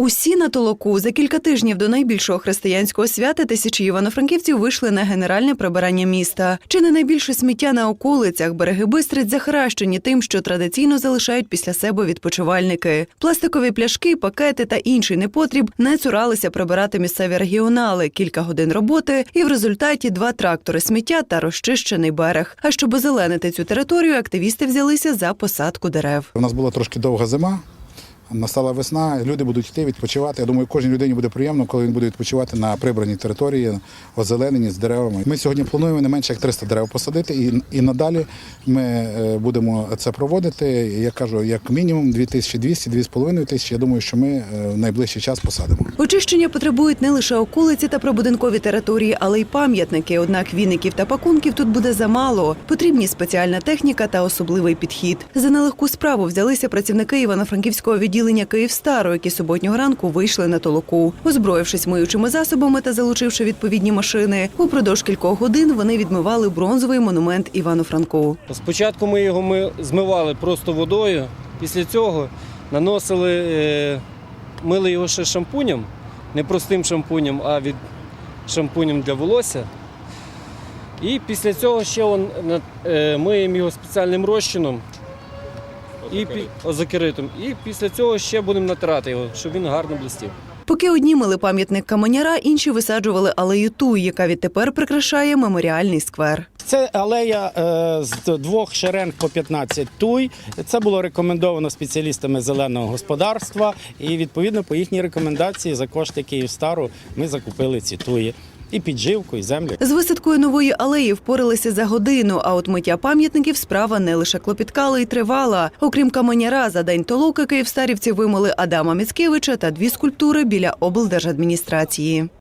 Усі на толоку за кілька тижнів до найбільшого християнського свята тисячі івано-франківців вийшли на генеральне прибирання міста. Чи не найбільше сміття на околицях береги Бистриць захаращені тим, що традиційно залишають після себе відпочивальники. Пластикові пляшки, пакети та інший непотріб не цуралися прибирати місцеві регіонали. Кілька годин роботи, і в результаті два трактори сміття та розчищений берег. А щоб озеленити цю територію, активісти взялися за посадку дерев. У нас була трошки довга зима. Настала весна, люди будуть йти відпочивати. Я думаю, кожній людині буде приємно, коли він буде відпочивати на прибраній території, озеленені з деревами. Ми сьогодні плануємо не менше як 300 дерев посадити, і, і надалі ми е, будемо це проводити. Я кажу, як мінімум 2200-2500 тисячі. Я думаю, що ми е, в найближчий час посадимо. Очищення потребують не лише околиці та прибудинкові території, але й пам'ятники. Однак віників та пакунків тут буде замало. Потрібні спеціальна техніка та особливий підхід. За нелегку справу взялися працівники івано-франківського відділення Київстару, які суботнього ранку вийшли на толоку. Озброївшись миючими засобами та залучивши відповідні машини, упродовж кількох годин вони відмивали бронзовий монумент Івану Франку. Спочатку ми його ми змивали просто водою, після цього наносили, е, мили його ще шампунем, не простим шампунем, а від шампунем для волосся. І після цього ще он, е, миємо його спеціальним розчином і пі- озокеритом. І після цього ще будемо натирати його, щоб він гарно блистів. Поки одні мили пам'ятник каменяра, інші висаджували алею туй, яка відтепер прикрашає меморіальний сквер. Це алея е, з двох шеренг по 15 туй. Це було рекомендовано спеціалістами зеленого господарства. І відповідно по їхній рекомендації за кошти Київстару ми закупили ці туї. І підживку, і землю. З висадкою нової алеї впоралися за годину. А от миття пам'ятників справа не лише клопіткала й тривала. Окрім каменяра, за день толоки київстарівці вимили Адама Міцкевича та дві скульптури біля облдержадміністрації.